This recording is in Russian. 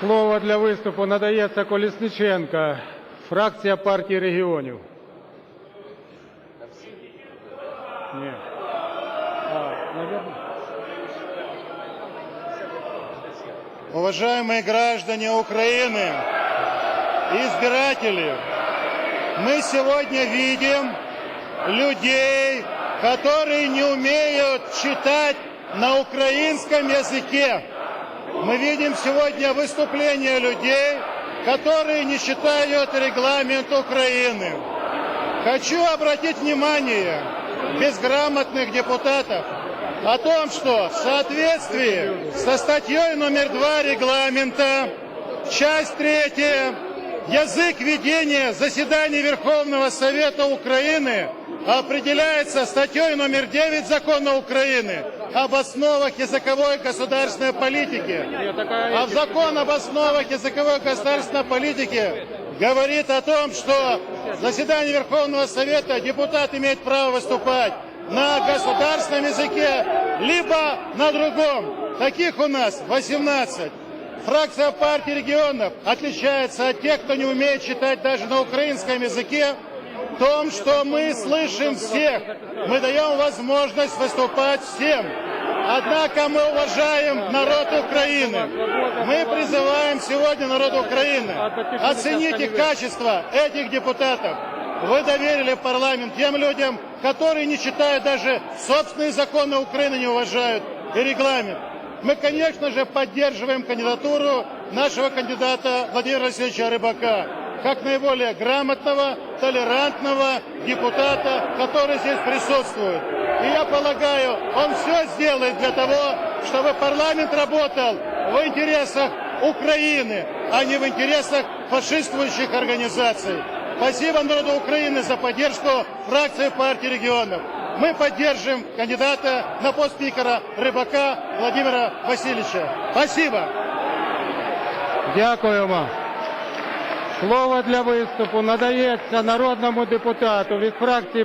Слово для виступу надається Колісниченка, фракція партії регіонів. Ні. А, наверно. Уважаемые граждане Украины, избиратели, мы сегодня видим людей, которые не умеют читать на украинском языке. Мы видим сегодня выступления людей, которые не читают регламент Украины. Хочу обратить внимание безграмотных депутатов о том, что в соответствии со статьей номер 2 регламента, часть третья, язык ведения заседаний Верховного Совета Украины определяется статьей номер 9 Закона Украины об основах языковой государственной политики. А в закон об основах языковой государственной политики говорит о том, что в заседании Верховного Совета депутат имеет право выступать на государственном языке, либо на другом. Таких у нас 18. Фракция партии регионов отличается от тех, кто не умеет читать даже на украинском языке, в том, что мы слышим всех. Мы даем возможность выступать всем. Однако мы уважаем народ Украины. Мы призываем сегодня народ Украины. Оцените качество этих депутатов. Вы доверили в парламент тем людям, которые не читают даже собственные законы Украины, не уважают и регламент. Мы, конечно же, поддерживаем кандидатуру нашего кандидата Владимира Васильевича Рыбака, как наиболее грамотного, толерантного депутата, который здесь присутствует. И я полагаю, он все сделает для того, чтобы парламент работал в интересах Украины, а не в интересах фашистующих организаций. Спасибо народу Украины за поддержку фракции партии регионов. Мы поддержим кандидата на пост спикера Рыбака Владимира Васильевича. Спасибо. Дякуємо. Слово для виступу надається народному депутату від фракції